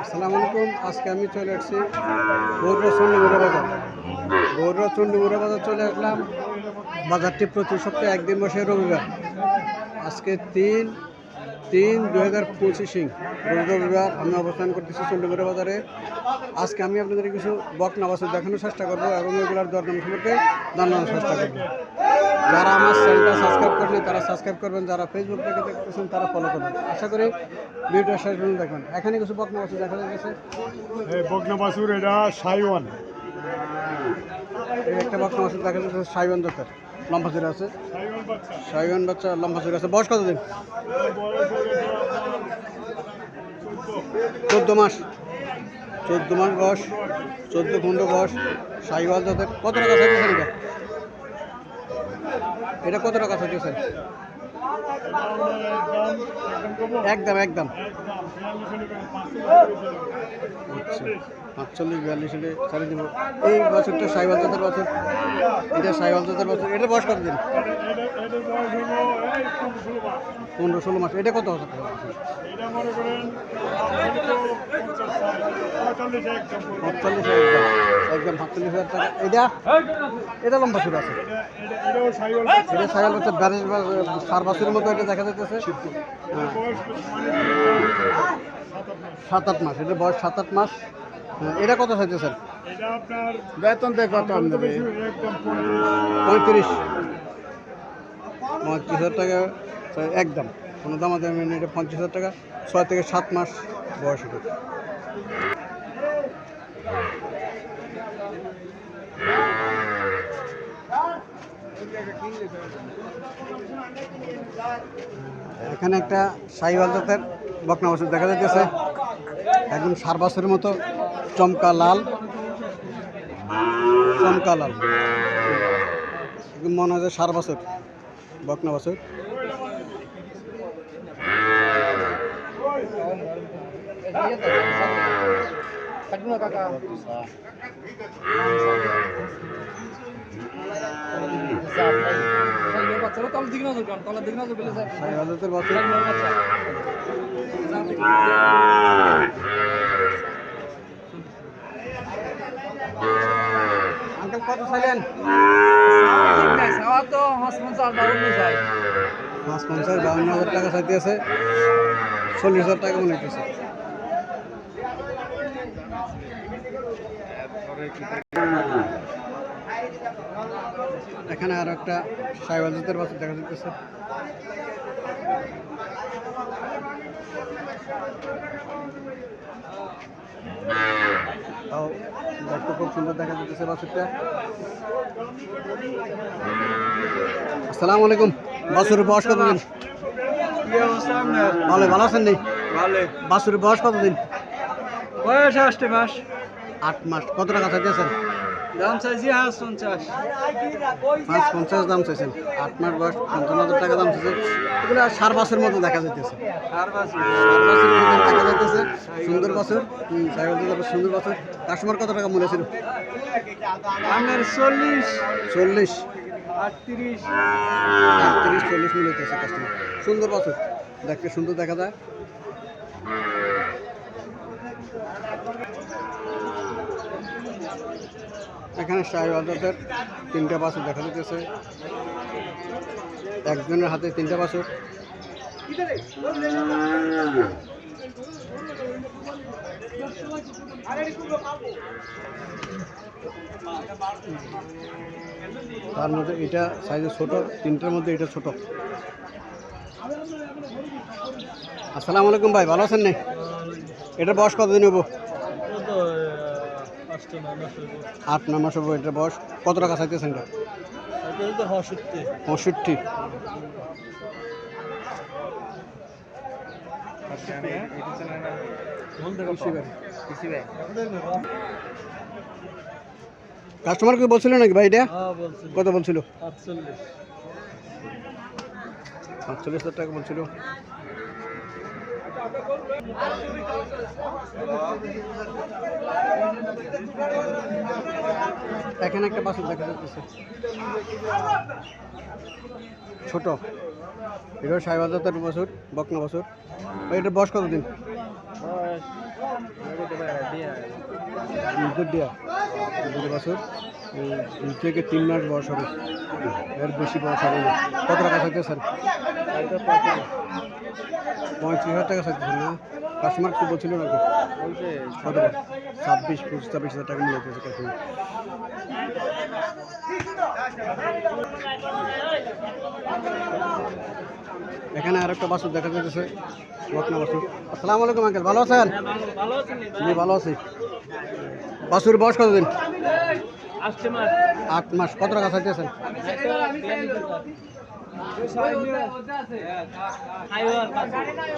আসসালামু আলাইকুম আজকে আমি চলে আসছি গৌরব চন্ডীমুড়া বাজার। গৌরব চন্ডীমুড়া বাজার চলে আসলাম। বাজারটি প্রতি সপ্তাহে একদিন বসে রবিবার। আজকে তিন তিন দু হাজার পঁচিশে রবিবার আমি অবস্থান করতেছি চন্ডীমুড়া বাজারে। আজকে আমি আপনাদের কিছু বকনা বাছুর দেখানোর চেষ্টা করব এবং এগুলোর দরদাম সম্পর্কে জানানোর চেষ্টা করব। যারা আমার চ্যানেলটা সাবস্ক্রাইব করবেন তারা সাবস্ক্রাইব করবেন যারা ফেসবুক থেকে দেখতেছেন তারা ফলো করবেন। আশা করি ভিডিওটা শেষ পর্যন্ত দেখবেন। এখানে কিছু বকনা বাছুর দেখা যাচ্ছে। বকনা বাছুর এটা সাইওয়ান। একটা বকনা বাছুর দেখা যাচ্ছে সাইওয়ান জাতের লম্বা চুরে আছে। সাইওয়ান বাচ্চা লম্বা চুরে আছে। বয়স কতদিন? চোদ্দ মাস। চোদ্দ মাস বয়স, চোদ্দ পনেরো বয়স। সাইওয়াল জাতের কত টাকা চাইতেছেন এটা এটা কত টাকা চাইতেছেন একদম একদম। আচ্ছা। পাঁচচল্লিশ, বিয়াল্লিশ হলে ছাড়ে দেবো। এই বছরটা সাইবাল জাতের বছর। এটা সাইবাল জাতের বছর। এটা বয়স কত দিন পনেরো, ষোলো মাস। এটা কত হাজার টাকা। একদম সাতচল্লিশ হাজার টাকা। সাতচল্লিশ এটা? এটা লম্বা সুর আছে। এটা সাইকেল হচ্ছে ব্যারেজ সার বাছুরের মতো এটা দেখা যাইতেছে। হ্যাঁ। সাত আট মাস। এটা বয়স সাত আট মাস। এটা কত চাইতেছেন? এটা আপনার বেতন থেকে কত একদম পঁয়ত্রিশ। পঁয়ত্রিশ। হাজার টাকা একদম। কোনো দাম আছে আমি এটা পঞ্চাশ হাজার টাকা। ছয় থেকে সাত মাস বয়স এটা। এখানে একটা সাইওয়াল জাতের বকনা বাছুর দেখা যাইতেছে। একদম সার বাছুরের মতো। চমকা লাল। চমকা লাল। মনে হয় যে সার বছর বকনা বছর। বছর। আঙ্কেল কত চাইলেন? পাঁচ পঞ্চাশ বাউন্ন হাজার টাকা চাইতে আছে। চল্লিশ হাজার টাকা মনে হইতেছে। এখানে আর একটা সাইবার জাতের বাছুর দেখা যাচ্ছে তাও দেখতে খুব সুন্দর দেখা যাচ্ছে বাছুরটা আসসালামু আলাইকুম। বাছুরের বয়স কতদিন? ভালো ভালো আছেন নি? বাছুরের বয়স কতদিন? বয়স আসতে মাস আট মাস কত টাকা চাইতেছেন? দাম চাইছি হাঁস পঞ্চাশ পঞ্চাশ দাম চাইছেন। আট মাস বয়স পঞ্চান্ন হাজার টাকা দাম চাইছে। এগুলো সার বাছুর মতো দেখা যাইতেছে। সার দেখা যাইতেছে। সুন্দর বাছুর সুন্দর বাছুর কাস্টমার কত টাকা মনে ছিল? আমার চল্লিশ। চল্লিশ। আটত্রিশ। চল্লিশ মিলে হইতেছে কাস্টমার। সুন্দর বাছুর দেখতে সুন্দর দেখা যায়। এখানে শাহবাজাদের তিনটা বাছুর দেখা যাচ্ছে একজনের হাতে তিনটা বাছুর। তার মধ্যে এটা সাইজে ছোট, তিনটার মধ্যে এটা ছোট। আসসালামু আলাইকুম ভাই, ভালো আছেন নি? এটার বয়স কতদিন হব আট ন মাস হব এটার বয়স। কত টাকা চাইতেছেন এটা? পঁয়ষট্টি। কাস্টমারকে বলছিল নাকি ভাই এটা? কত বলছিল? সাতচল্লিশ হাজার টাকা বলছিল। এখানে একটা বাছুর দেখা যাচ্ছে। ছোট। এটা সাহেব জাতের বছর বকনা বছর এটার বয়স কতদিন? বছর থেকে তিন মাস বয়স হবে। এর বেশি বয়স হবে না। কত টাকা চাইতে স্যার পঁয়ত্রিশ হাজার টাকা চাইতেছেন না কাস্টমার কি বলছিল নাকি কত ছাব্বিশ পঁচিশ ছাব্বিশ হাজার টাকা কাস্টমার এখানে আর একটা বাসুর দেখা যাচ্ছে বকনা বাসুর। আসসালামু আলাইকুম আঙ্কেল ভালো আছেন? জি ভালো আছি। বাসুর বয়স কতদিন? আট মাস। কত টাকা চাইতেছেন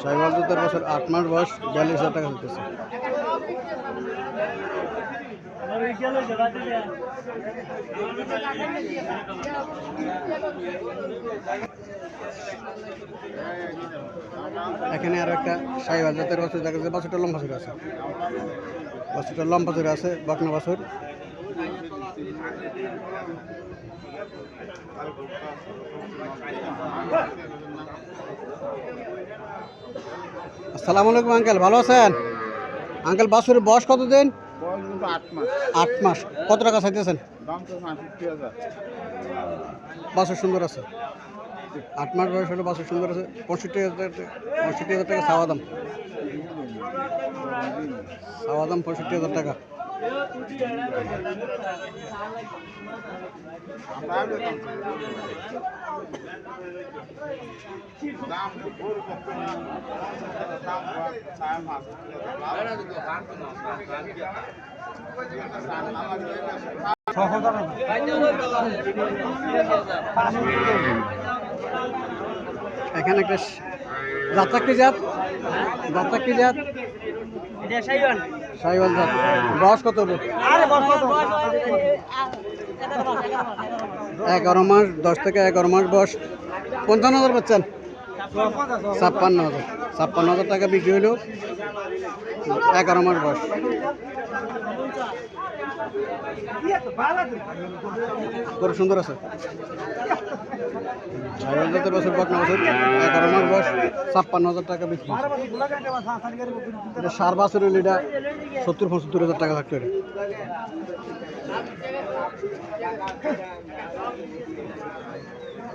সাইবার জুতার বছর আট মাস বয়স, বিয়াল্লিশ হাজার টাকা চাইতেছে এখানে আরও একটা সাইবার জাতের বছর দেখা যাচ্ছে। বাছুরটা লম্বা বাছুর আছে। বাছুরটা লম্বা বাছুর আছে, বকনা বাছুর। আসসালামু আলাইকুম আঙ্কেল। ভালো আছেন? আঙ্কেল বাছুরের বয়স কত দিন আট মাস। কত টাকা চাইতেছেন? বাছুর সুন্দর আছে। আট মাস বয়স হলে বাছুর সুন্দর আছে। পঁয়ষট্টি হাজার পঁয়ষট্টি হাজার টাকা চাওয়া দাম। চাওয়া দাম পঁয়ষট্টি হাজার টাকা। এখানে একটা যাত্রা কি জাত? যাত্রা কি জাত? সাইওয়াল জাত বয়স কত? এগারো মাস দশ থেকে এগারো মাস বয়স। পঞ্চান্ন হাজার পাচ্ছেন? ছাপ্পান্ন হাজার। ছাপ্পান্ন হাজার টাকা বিক্রি হলো এগারো মাস বয়স। খুব সুন্দর আছে? সাইওয়াল জাতের বছর বছর, এগারো মাস বয়স, ছাপ্পান্ন হাজার টাকা বিক্রি। এটা সার বছর হলে এটা সত্তর, পঁচাত্তর হাজার টাকা থাকতো এটা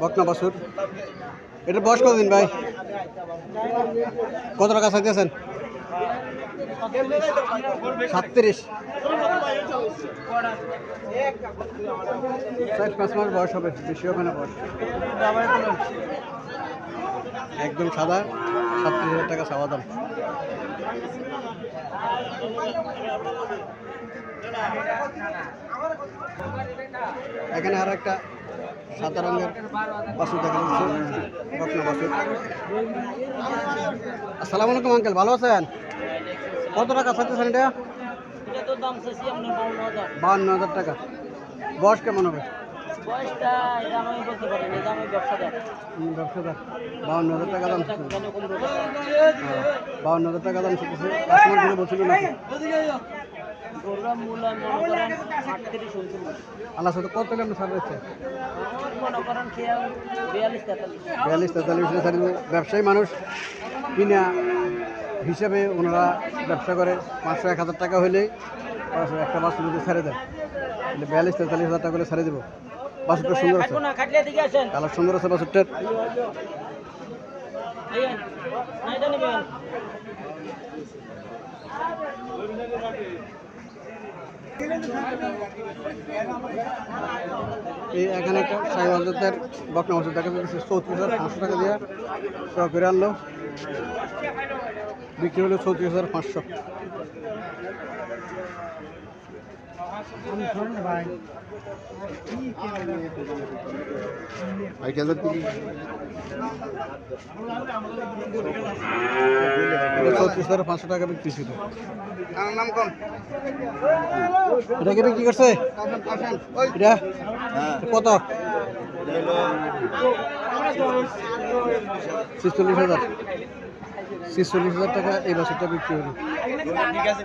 বকনা বাছুর। এটার বয়স কতদিন ভাই? কত টাকা চাইতেছেন সাতত্রিশ। চার, পাঁচ মাস বয়স হবে, বেশি হবে না বয়স। একদম সাদা, সাতত্রিশ হাজার টাকা চাওয়া দাম। এখানে আর একটা সাদা রঙের বাসুর দেখা যাচ্ছে। বকনা বাসুর আসসালামু আলাইকুম আঙ্কেল ভালো আছেন? কত টাকা চাইতেছেন এটা? বাউন্ন বাহান্ন হাজার টাকা। বয়স কেমন হবে? না ব্যবসাদার। হুম, বাহান্ন হাজার টাকা দাম বাহান্ন হাজার টাকা দাম চাইতেছে বলছিল নাকি? প্রোগ্রাম মূল্য আল্লাহ সাথে কত টাকা সার বিয়াল্লিশ তেতাল্লিশ। ব্যবসায়ী মানুষ। কিনা হিসাবে ওনারা ব্যবসা করে। পাঁচশো এক হাজার টাকা হলেই একটা বাস যদি ছেড়ে দেয় তাহলে বিয়াল্লিশ তেতাল্লিশ হাজার টাকা করে ছেড়ে দেবো। বাসুরটা সুন্দর আছে। কালার সুন্দর আছে বাসুরটার আইয়েন। এটা নেবেন। এই এখানে একটা আজাদের হাজার বকনা ওষুধ দেখা যাচ্ছে চৌত্রিশ হাজার পাঁচশো টাকা দেওয়া ক্রয় করে আনলো। বিক্রি হলো চৌত্রিশ হাজার পাঁচশো। চৌত্রিশ হাজার পাঁচশো টাকা বিক্রি ছিল নাম কোন? এটা কি বিক্রি করছে? এটা? হ্যাঁ কত? ছিচল্লিশ হাজার। ছিচল্লিশ হাজার টাকা এই বছরটা বিক্রি হলো। ঠিক আছে